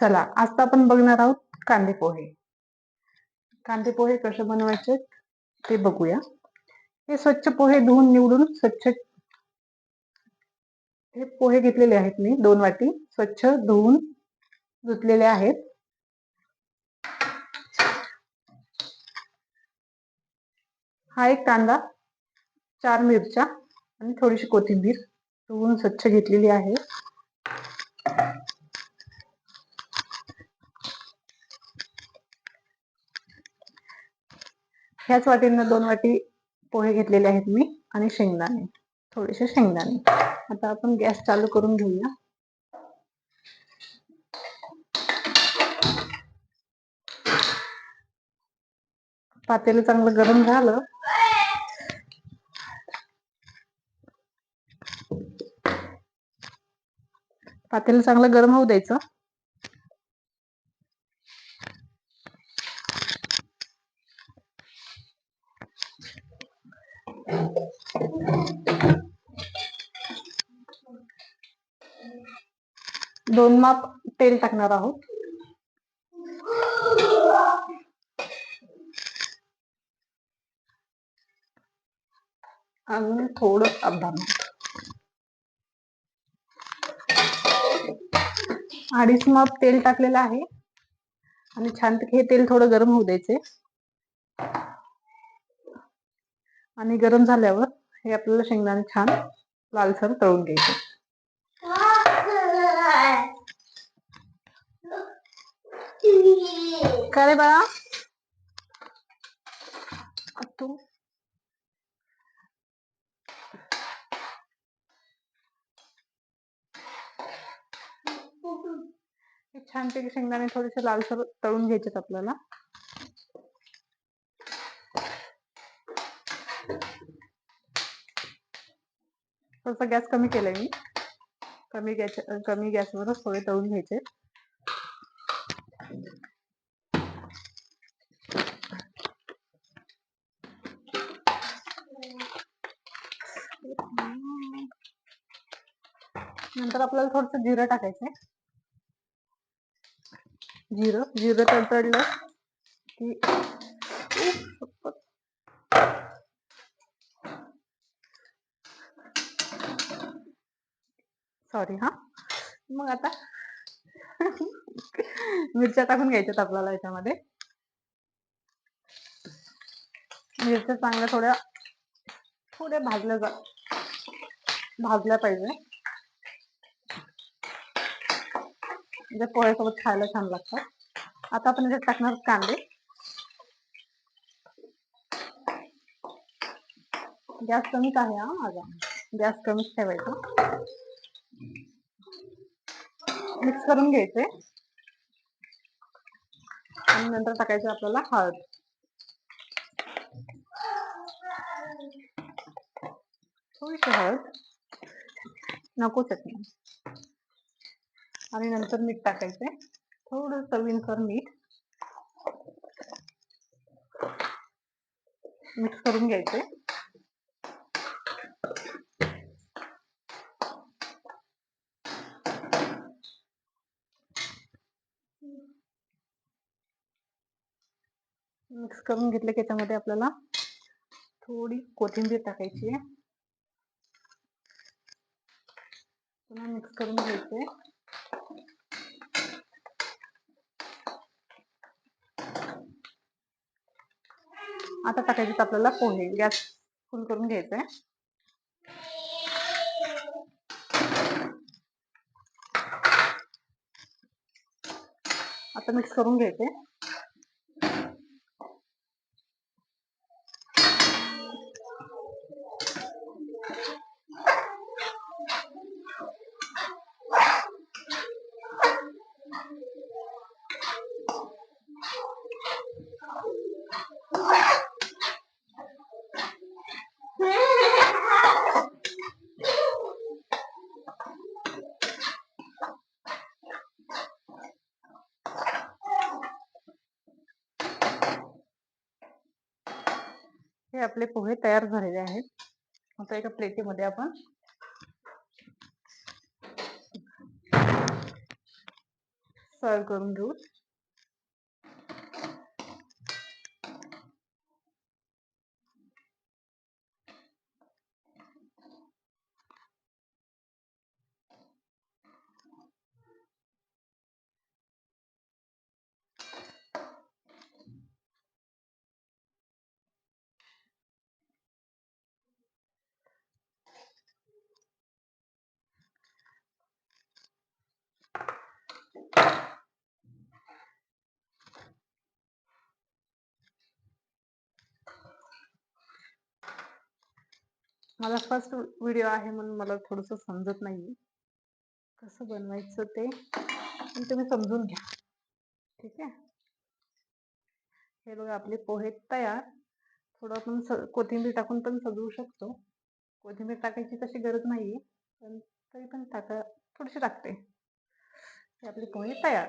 चला आज तर आपण बघणार आहोत कांदे पोहे. कांदे पोहे कसे बनवायचे ते बघूया. हे स्वच्छ पोहे धुवून निवडून स्वच्छ हे पोहे घेतलेले आहेत मी दोन वाटी. स्वच्छ धुवून धुतलेले आहेत. हा एक कांदा चार मिरच्या आणि थोडीशी कोथिंबीर धुवून स्वच्छ घेतलेली आहे. ह्याच वाटीनं दोन वाटी पोहे घेतलेले आहेत मी आणि शेंगदाणे थोडेसे शेंगदाणे. आता आपण गॅस चालू करून घेऊया. पातेलं चांगलं गरम झालं. पातेलं चांगलं गरम होऊ द्यायचं. दोन माप तेल टाकणार आहोत. अजून थोडं अर्धा अडीच माप तेल टाकलेलं आहे. आणि छान हे तेल थोडं गरम होऊ द्यायचे आणि गरम झाल्यावर हे आपल्याला शेंगदाणे छान लालसर तळून घ्यायचे. काय रे बाळा? तू छानपैकी शेंगदाणे थोडेसे लालसर तळून घ्यायचेत आपल्याला. थोडसा गॅस कमी केलाय मी. कमी गॅस कमी गॅसवरच थोडे तळून घ्यायचे. नंतर आपल्याला थोडस जिरं टाकायचंय जिरं जिरं तडतडलं की सॉरी हा. मग आता मिरच्या टाकून घ्यायच्यात आपल्याला याच्यामध्ये. मिरच्या चांगल्या थोड्या थोड्या भाजल्या जा भाजल्या पाहिजे. म्हणजे पोळ्यासोबत खायला छान लागतात. आता आपण याच्यात टाकणार कांदे. गॅस कमीच आहे हा माझा. गॅस कमीच ठेवायचा. मिक्स करून घ्यायचे. आणि नंतर टाकायचे आपल्याला हळद. थोडीशी हळद. नको चटणी आणि नंतर मीठ टाकायचे थोडं चवीनुसार मीठ मिक्स करून घ्यायचे मिक्स करून घेतलं की त्याच्यामध्ये आपल्याला थोडी कोथिंबीर टाकायची आहे. पुन्हा मिक्स करून घ्यायचे आता टाकायचे आपल्याला पोहे गॅस फुल करून घ्यायचंय. आता मिक्स करून घ्यायचे हे आपले पोहे तयार झालेले आहेत. आता एका प्लेटीमध्ये आपण सर्व करून घेऊ. मला फर्स्ट व्हिडिओ आहे म्हणून मला थोडंसं समजत नाही कसं बनवायचं ते? पण तुम्ही समजून घ्या. ठीक आहे? हे बघा आपले पोहे तयार. थोडं आपण स कोथिंबीर टाकून पण सजवू शकतो. कोथिंबीर टाकायची तशी गरज नाही पण तरी पण टाका थोडीशी टाकते. हे आपले पोहे तयार.